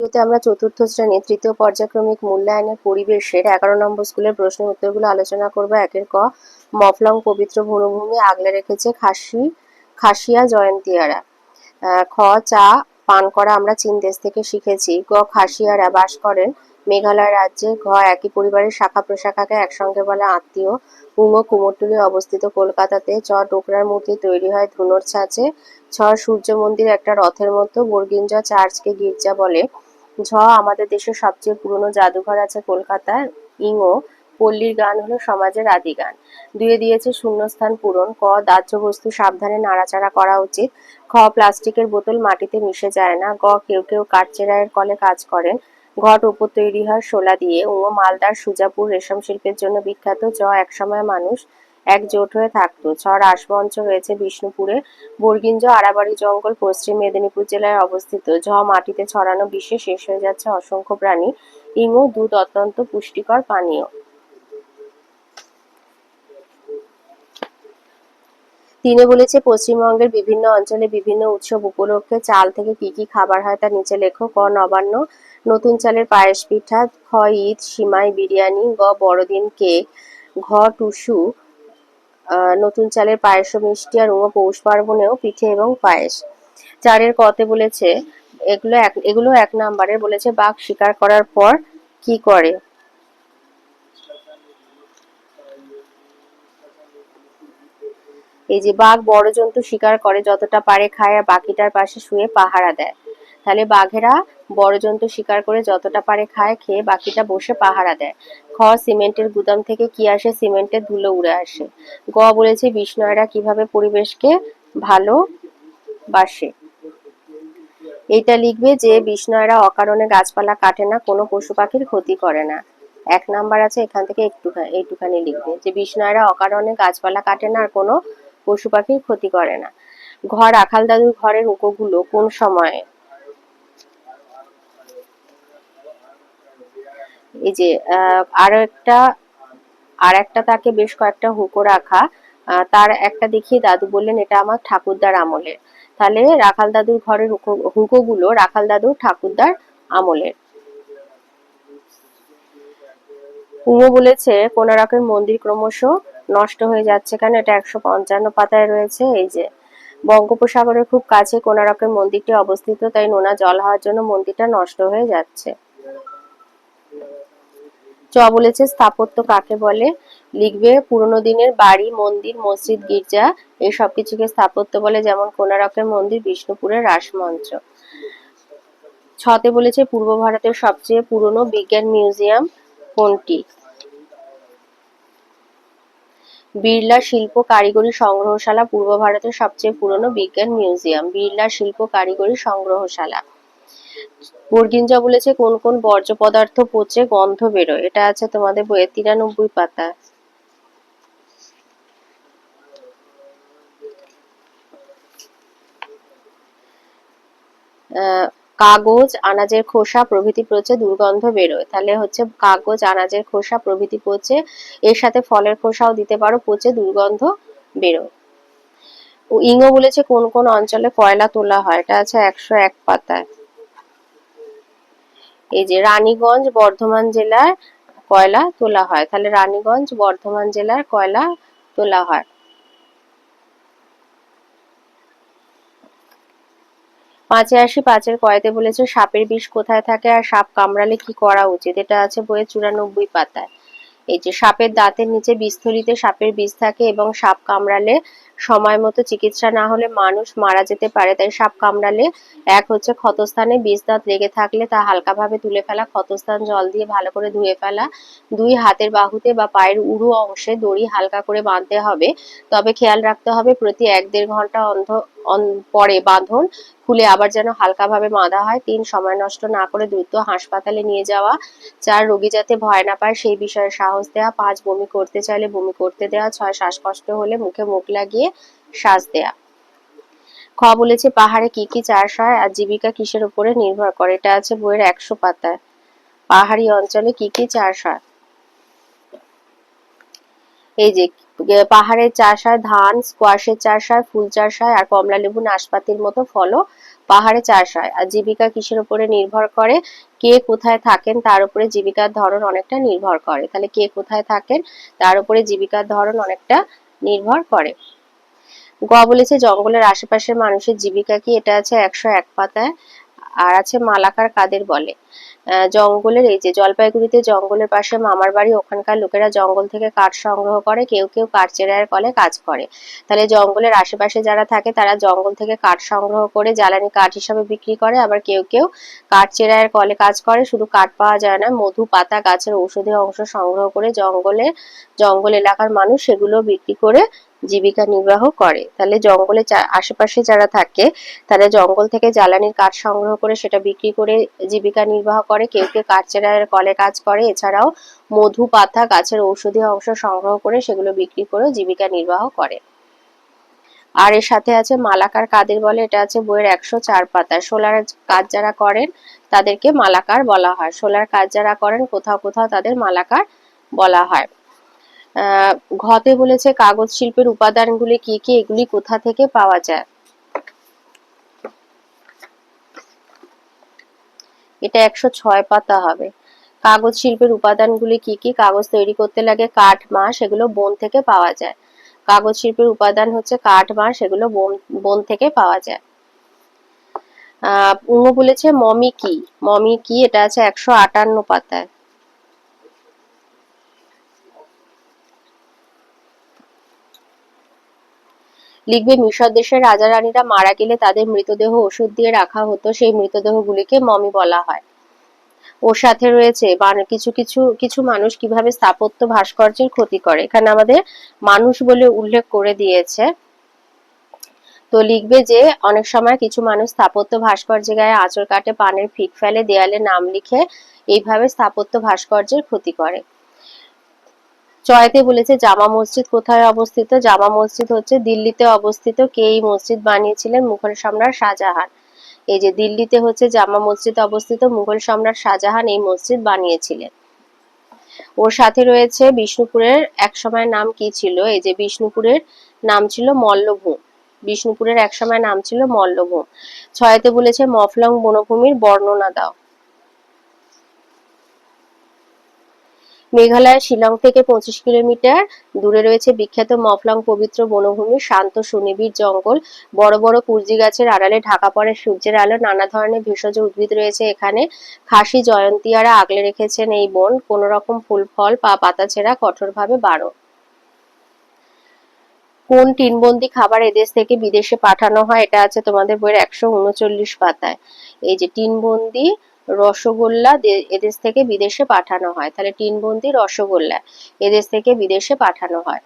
ভিডিওতে আমরা চতুর্থ শ্রেণির তৃতীয় পর্যায়ক্রমিক মূল্যায়নের পরিবেশের এগারো নম্বর স্কুলের প্রশ্নের উত্তরগুলো আলোচনা করব। একের ক, মফলং পবিত্র বনভূমি আগলে রেখেছে খাসি, খাসিয়া জয়ন্তিয়ারা। খ, চা পান করা আমরা চীন দেশ থেকে শিখেছি। গ, খাসিয়ারা বাস করেন মেঘালয় রাজ্যে। ঘ, একই পরিবারের শাখা প্রশাখাকে একসঙ্গে বলে আত্মীয়। উম, কুমোরটুলি অবস্থিত কলকাতাতে চ, ডোকরার মূর্তি তৈরি হয়, ধুনোর ছাঁচে। ছ, সূর্য মন্দির একটা রথের মতো। বর্গিঞ্জ চার্চকে গির্জা বলে। ঝ, আমাদের দেশের সবচেয়ে পুরনো জাদুঘর আছে কলকাতায় ইংও পল্লীর গান হলো সমাজের আদি গান। দুয়ে দিয়েছে শূন্যস্থান পূরণ, ক, দাহ্য বস্তু সাবধানে নাড়াচাড়া করা উচিত, খ, প্লাস্টিকের বোতল মাটিতে মিশে যায় না, গ, কেউ কেউ কাঠচেরাইয়ের কলে কাজ করেন, ঘট উপর তৈরি হয় শোলা দিয়ে ও মালদার সুজাপুর রেশম শিল্পের জন্য বিখ্যাত, জ, একসময় মানুষ একজোট হয়ে থাকতো। ছ রাসমঞ্চ রয়েছে বিষ্ণুপুরে। বর্গিঞ্জ আড়াবাড়ি জঙ্গল, পশ্চিম মেদিনীপুর জেলায় অবস্থিত। ঝ মাটিতে ছড়ানো বিশ্বে শেষ হয়ে যাচ্ছে অসংখ্য প্রাণী। ইঙো দুধ অত্যন্ত পুষ্টিকর পানীয়। তিনি বলেছে, পশ্চিমবঙ্গের বিভিন্ন অঞ্চলে বিভিন্ন উৎসব উপলক্ষে চাল থেকে কি কি খাবার হয় তা নিচে লেখো ক নবান্ন, নতুন চালের পায়েস পিঠা, খ ঈদ, সিমাই বিরিয়ানি, গ বড়দিন কেক, ঘ টুসু নতুন চালের পায়েস মিষ্টি আর উমো পৌষ পার্বণেও পিঠে এবং পায়েস। চারের কতে বলেছে, এগুলো এক এগুলো এক নাম্বারে বলেছে, বাঘ শিকার করার পর কি করে? এই যে বাঘ বড় জন্তু শিকার করে, যতটা পারে খায় আর বাকিটার পাশে শুয়ে পাহারা দেয়। তাহলে বাঘেরা বড় জন্তু শিকার করে যতটা পারে খায়, খেয়ে বাকিটা বসে পাহারা দেয়। খ সিমেন্টের গুদাম থেকে কি আসে? সিমেন্টের ধুলো উড়ে আসে। গ বলেছে বিষ্ণয়রা কীভাবে পরিবেশকে ভালো বাসে এটা লিখবে যে বিষ্ণয়রা অকারণে গাছপালা কাটে না, কোনো পশু পাখির ক্ষতি করে না। এক নাম্বার আছে, এখান থেকে একটুখানি এইটুখানি লিখবে যে বিষ্ণয়রা অকারণে গাছপালা কাটে না আর কোনো পশু পাখির ক্ষতি করে না। ঘর আখাল দাদুর ঘরের উঁকোগুলো কোন সময়ে এই যে আরও একটা, আর একটা তাকে বেশ কয়েকটা হুঁকো রাখা তার একটা দেখিয়ে দাদু বললেন, এটা আমার ঠাকুরদার আমলের। তাহলে রাখাল দাদুর ঘরের হুঁকো- হুঁকোগুলো রাখাল দাদুর ঠাকুরদার আমলের। উমো বলেছে কোনারকের মন্দির ক্রমশ নষ্ট হয়ে যাচ্ছে কেন? এটা একশো পঞ্চান্ন পাতায় রয়েছে, এই যে। বঙ্গোপসাগরের খুব কাছে কোনারকের মন্দিরটি অবস্থিত, তাই নোনা জল হওয়ার জন্য মন্দিরটা নষ্ট হয়ে যাচ্ছে। চ বলেছে, স্থাপত্য কাকে বলে? লিখবে, পুরোনো দিনের বাড়ি, মন্দির, মসজিদ, গির্জা, এই সব কিছুকে স্থাপত্য বলে, যেমন কোনারকের মন্দির, বিষ্ণুপুরের রাসমঞ্চ। ছতে বলেছে, পূর্ব ভারতের সবচেয়ে পুরনো বিজ্ঞান মিউজিয়াম কোনটি? বিড়লা শিল্প কারিগরি সংগ্রহশালা, পূর্ব ভারতের সবচেয়ে পুরনো বিজ্ঞান মিউজিয়াম। বিড়লা শিল্প কারিগরি সংগ্রহশালা। বর্গিঞ্জা বলেছে, কোন কোন বর্জ্য পদার্থ পচে গন্ধ বেরোয়? এটা আছে তোমাদের বইয়ের তিরানব্বই পাতা। কাগজ, আনাজের খোসা, প্রভৃতি পচে দুর্গন্ধ বেরোয়। তাহলে হচ্ছে কাগজ, আনাজের খোসা, প্রভৃতি পচে, এর সাথে ফলের খোসাও দিতে পারো, পচে দুর্গন্ধ বেরোয়। ইংও বলেছে, কোন কোন অঞ্চলে কয়লা তোলা হয়? এটা আছে একশো এক পাতায়। এই যে রানীগঞ্জ, বর্ধমান জেলার কয়লা তোলা হয়। তাহলে রানীগঞ্জ, বর্ধমান জেলার কয়লা তোলা হয়। পাঁচে আসি পাঁচের কয়তে বলেছে, সাপের বিষ কোথায় থাকে আর সাপ কামড়ালে কি করা উচিত? এটা আছে বইয়ের চুরানব্বই পাতায়। এই যে সাপের দাঁতের নিচে বিস্থলিতে সাপের বিষ থাকে এবং সাপ কামড়ালে সময় মতো চিকিৎসা না হলে মানুষ মারা যেতে পারে। তাই সাপ কামড়ালে এক হচ্ছে ক্ষতস্থানে বিষ দাঁত লেগে থাকলে তা হালকাভাবে তুলে ফেলা, ক্ষতস্থান জল দিয়ে ভালো করে ধুয়ে ফেলা। দুই হাতের বাহুতে বা পায়ের উড়ু অংশে দড়ি হালকা করে বাঁধতে হবে। তবে খেয়াল রাখতে হবে, প্রতি এক দেড় ঘণ্টা অন্ধ, অন- পরে বাঁধন খুলে আবার যেন হালকাভাবে বাঁধা হয়। তিন, সময় নষ্ট না করে দ্রুত হাসপাতালে নিয়ে যাওয়া। চার, রোগী যাতে ভয় না পায় সেই বিষয়ে সাহস দেওয়া পাঁচ, বমি করতে চাইলে বমি করতে দেওয়া ছয়, শ্বাসকষ্ট হলে মুখে মুখ লাগিয়ে শ্বাস দেয়া। খ বলেছে, পাহাড়ে কি কি চাষ হয় আর জীবিকা কিসের উপরে নির্ভর করে? এটা আছে বইয়ের একশো পাতায়। পাহাড়ি অঞ্চলে কি কি চাষ হয়? এই যে পাহাড়ের চাষ হয় ধান স্কোয়াশের চাষ হয়, ফুল চাষ হয় আর কমলা লেবু, নাশপাতির মতো ফলও পাহাড়ে চাষ হয়। আর জীবিকা কিসের উপরে নির্ভর করে? কে কোথায় থাকেন তার উপরে জীবিকার ধরন অনেকটা নির্ভর করে। তাহলে কে কোথায় থাকেন তার উপরে জীবিকার ধরন অনেকটা নির্ভর করে। গ বলেছে, জঙ্গলের আশেপাশের মানুষের জীবিকা কি? এটা আছে একশো এক পাতায়, আর আছে মালাকার কাদের বলে। জঙ্গলের, এই যে জলপাইগুড়িতে জঙ্গলের পাশে মামার বাড়ি, ওখানকার লোকেরা জঙ্গল থেকে কাঠ সংগ্রহ করে, কেউ কেউ কাঠ চেরাইয়ের কলে কাজ করে। তাহলে জঙ্গলের আশেপাশে যারা থাকে, তারা জঙ্গল থেকে কাঠ সংগ্রহ করে, জ্বালানি কাঠ হিসাবে বিক্রি করে, আবার কেউ কেউ কাঠ চেরাইয়ের কলে কাজ করে, শুধু কাঠ পাওয়া যায় না, মধু, পাতা, গাছের ঔষধি অংশ সংগ্রহ করে জঙ্গলে, জঙ্গল এলাকার মানুষ সেগুলো বিক্রি করে জীবিকা নির্বাহ করে। তাহলে জঙ্গলে আশেপাশে যারা থাকে, তারা জঙ্গল থেকে জ্বালানির কাঠ সংগ্রহ করে, সেটা বিক্রি করে জীবিকা নির্বাহ করে, কেউ কেউ কাঠ চেরার কলে কাজ করে। এছাড়াও মধু, পাতা, গাছের ঔষধি অংশ সংগ্রহ করে সেগুলো বিক্রি করে জীবিকা নির্বাহ করে। আর এর সাথে আছে মালাকার কাদের বলে, এটা আছে বইয়ের একশো চার পাতায় সোলার কাজ যারা করেন, তাদেরকে মালাকার বলা হয়। সোলার কাজ যারা করেন, কোথাও কোথাও তাদের মালাকার বলা হয়। ঘতে বলেছে, কাগজ শিল্পের উপাদানগুলি কি কি, এগুলি কোথা থেকে পাওয়া যায়? এটা একশো ছয় পাতা হবে। কাগজ শিল্পের উপাদানগুলি কি কি? কাগজ তৈরি করতে লাগে কাঠ, মাস সেগুলো বন থেকে পাওয়া যায়। কাগজ শিল্পের উপাদান হচ্ছে কাঠ, মাস সেগুলো বন থেকে পাওয়া যায়। আহ বলেছে মমি কি? মমি কি? এটা আছে একশো আটান্ন পাতায়। লিখবে, মিশর দেশের রাজা রানীরা মারা গেলে তাদের মৃতদেহ ওষুধ দিয়ে রাখা হতো, সেই মৃতদেহগুলিকে মমি বলা হয়। ওর সাথে রয়েছে কিছু কিছু কিছু মানুষ কীভাবে স্থাপত্য ভাস্কর্যের ক্ষতি করে। এখানে আমাদের মানুষ বলে উল্লেখ করে দিয়েছে। তো লিখবে যে, অনেক সময় কিছু মানুষ স্থাপত্য ভাস্কর্যে গায়ে আঁচড় কাটে, পানের ফিক ফেলে, দেয়ালে নাম লিখে এইভাবে স্থাপত্য ভাস্কর্যের ক্ষতি করে। চয়েতে বলেছে, জামা মসজিদ কোথায় অবস্থিত? জামা মসজিদ হচ্ছে দিল্লিতে অবস্থিত। কে এই মসজিদ বানিয়েছিলেন? মুঘল সম্রাট শাহজাহান। এই যে দিল্লিতে হচ্ছে জামা মসজিদ অবস্থিত, মুঘল সম্রাট শাহজাহান এই মসজিদ বানিয়েছিলেন। ওর সাথে রয়েছে বিষ্ণুপুরের, এক সময় নাম কি ছিল? এই যে বিষ্ণুপুরের নাম ছিল মল্লভূম। বিষ্ণুপুরের এক সময় নাম ছিল মল্লভূম। ছয়তে বলেছে মফলং বনভূমির বর্ণনা দাও। মেঘালয়ের শিলং থেকে পঁচিশ কিলোমিটার। দূরে রয়েছে বিখ্যাত মফলং পবিত্র বনভূমি, শান্ত সুনিবিড় জঙ্গল। বড় বড় কুর্জি গাছের আড়ালে ঢাকা পড়ে সূর্যের আলো, নানা ধরনের ভেষজ উদ্ভিদ রয়েছে এখানে। খাসি, জয়ন্তিয়ারা আগলে রেখেছেন এই বন। কোন রকম ফুল, ফল পা পাতা ছেঁড়া কঠোরভাবে বারো। কোন টিনবন্দি খাবার এদেশ থেকে বিদেশে পাঠানো হয়, এটা আছে তোমাদের বইয়ের একশো উনচল্লিশ পাতায়। এই যে টিনবন্দি রসগোল্লা এদেশ থেকে বিদেশে পাঠানো হয়। তাহলে টিনবন্দি রসগোল্লা এদেশ থেকে বিদেশে পাঠানো হয়।